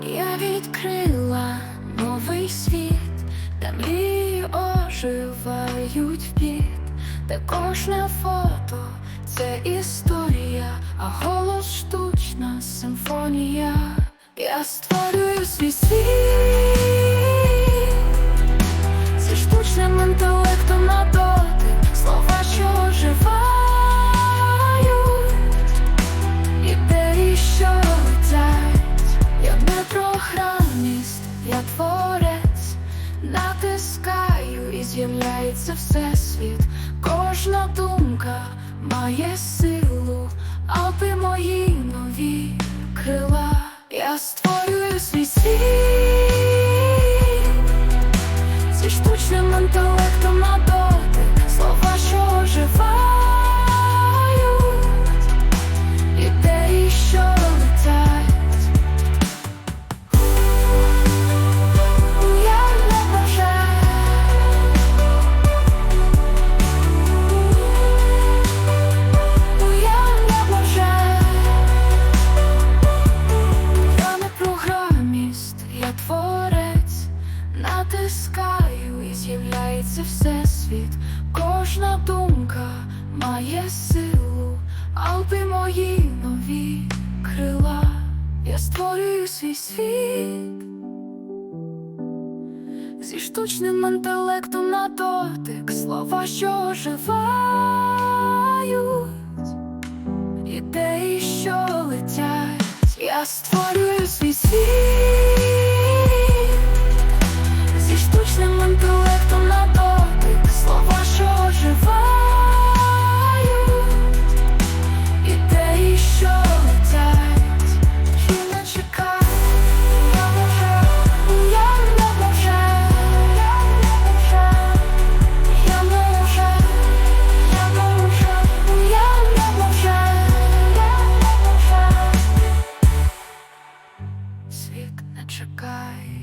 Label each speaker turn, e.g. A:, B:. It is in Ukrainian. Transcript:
A: Я відкрила новий світ, Там мрії оживають впід, де кожне фото це історія, а голос штучна симфонія. Я створюю свій світ з'являється всесвіт. Кожна думка має силу, аби мої нові крила. Я створюю свій світ зі штучним інтелектом дає силу, алпи мої нові крила, я створюю свій світ зі штучним інтелектом на дотик слова, що оживають, ідеї, що летять, я створюю. sky.